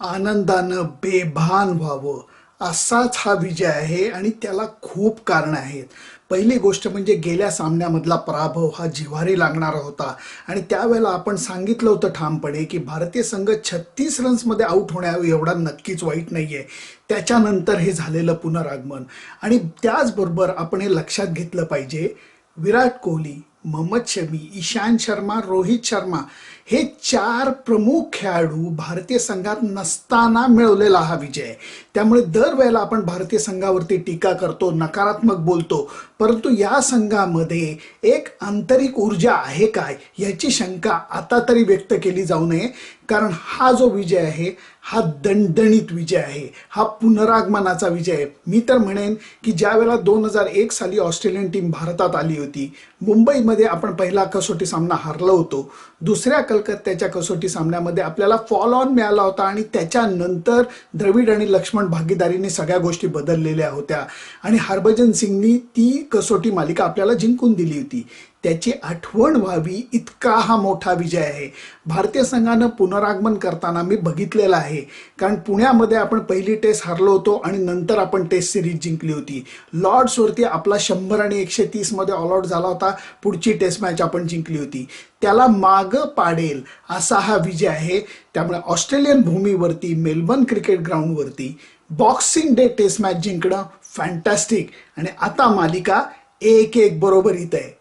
आनंदानं बेभान व्हावं. असाच हा विजय आहे आणि त्याला खूप कारणं आहेत. पहिली गोष्ट म्हणजे गेल्या सामन्यामधला पराभव हा जिव्हारी लागणारा होता. आणि त्यावेळेला आपण सांगितलं होतं ठामपणे की भारतीय संघ छत्तीस रन्समध्ये आऊट होण्या एवढा नक्कीच वाईट नाही आहे त्याच्यानंतर हे झालेलं पुनरागमन. आणि त्याचबरोबर आपण हे लक्षात घेतलं पाहिजे विराट कोहली मोहम्मद शमी ईशांत शर्मा रोहित शर्मा हे चार प्रमुख खेळाडू भारतीय संघात नसताना मिळवलेला हा विजय. आहे त्यामुळे दरवेळेला आपण भारतीय संघावरती टीका करतो नकारात्मक बोलतो. परंतु या संघामध्ये एक आंतरिक ऊर्जा आहे काय याची शंका आता तरी व्यक्त केली जाऊ नये. कारण हा जो विजय आहे हा दणदणीत विजय आहे. हा पुनरागमनाचा विजय आहे. मी तर म्हणेन की ज्या वेळेला दोन हजार एक साली ऑस्ट्रेलियन टीम भारतात आली होती मुंबईमध्ये आपण पहिला कसोटी सामना हारलो होतो. दुसऱ्या कलकत्त्याच्या कसोटी सामन्यामध्ये आपल्याला फॉल ऑन मिळाला होता आणि त्याच्यानंतर द्रविड आणि लक्ष्मण भागीदारीने सगळ्या गोष्टी बदललेल्या होत्या. आणि हरभजन सिंगनी ती कसोटी मालिका आपल्याला जिंकून दिली होती. त्याची आठवण व्हावी इतका हा मोठा विजय आहे. भारतीय संघानं पुनरागमन करताना मी बघितलेलं आहे. कारण पुण्यामध्ये आपण पहिली टेस्ट हरलो होतो आणि नंतर आपण टेस्ट सिरीज जिंकली होती. लॉर्ड्सवरती आपला शंभर आणि एकशे तीसमध्ये ऑल आउट झाला होता. पुढची टेस्ट मॅच आपण जिंकली होती. त्याला मागं पाडेल असा हा विजय आहे. त्यामुळे ऑस्ट्रेलियन भूमीवरती मेलबर्न क्रिकेट ग्राउंडवरती बॉक्सिंग डे टेस्ट मॅच जिंकणं फॅन्टॅस्टिक आणि आता मालिका एक एक बरोबर इथं आहे.